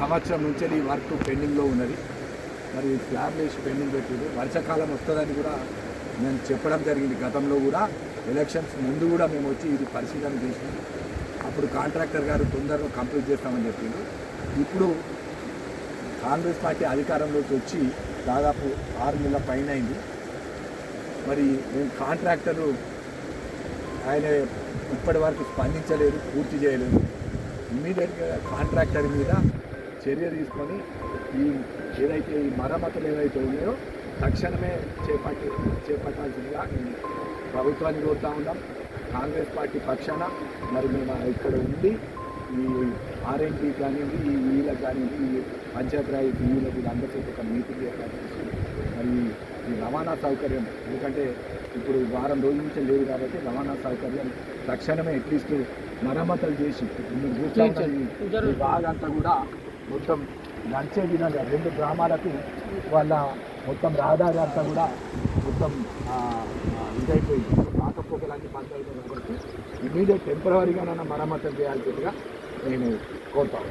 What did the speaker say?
సంవత్సరం నుంచి ఈ వర్క్ పెండింగ్లో ఉన్నది. మరి స్లాబ్ వేసి పెండింగ్ పెట్టింది. వర్షాకాలం వస్తుందని కూడా నేను చెప్పడం జరిగింది గతంలో కూడా. ఎలక్షన్స్ ముందు కూడా మేము వచ్చి ఇది పరిశీలన చేసినాం. అప్పుడు కాంట్రాక్టర్ గారు తొందరగా కంప్లీట్ చేస్తామని చెప్పింది ఇప్పుడు కాంగ్రెస్ పార్టీ అధికారంలోకి వచ్చి దాదాపు ఆరు నెలల పైన అయింది. మరి మేము కాంట్రాక్టరు ఆయన ఇప్పటి వరకు స్పందించలేదు పూర్తి చేయలేదు. ఇమ్మీడియట్గా కాంట్రాక్టర్ మీద చర్య తీసుకొని ఈ ఏదైతే ఈ మరమ్మతులు ఏవైతే ఉన్నాయో తక్షణమే చేపట్టి చేపట్టాల్సిందిగా నేను ప్రభుత్వాన్ని కోరుతా ఉన్నాం. కాంగ్రెస్ పార్టీ పక్షాన మరి మేము ఇక్కడ ఉండి ఈ ఆర్ఎన్టీ కానివ్వండి ఈ వీళ్ళకి కానివ్వండి ఈ పంచాయతీరాజ్ వీళ్ళకి వీళ్ళందరితో ఒక మీటింగ్ ఏర్పాటు చేసి మరి రవాణా సౌకర్యం. ఎందుకంటే ఇప్పుడు వారం రోజుల నుంచి లేదు కాబట్టి రవాణా సౌకర్యం తక్షణమే అట్లీస్ట్ మరమ్మతులు చేసి మీరు చూస్తా ఉన్న ఈ- ఈ భాగంతా కూడా మొత్తం నడిచే విధంగా రెండు గ్రామాలకు వాళ్ళ మొత్తం రహదారి అంతా కూడా మొత్తం ఇదైపోయింది. బంద్ అయిపోయింది కాబట్టి ఇమీడియట్ టెంపరీగానైనా మరమ్మతులు చేయాల్సిందిగా నేను కోరుతాను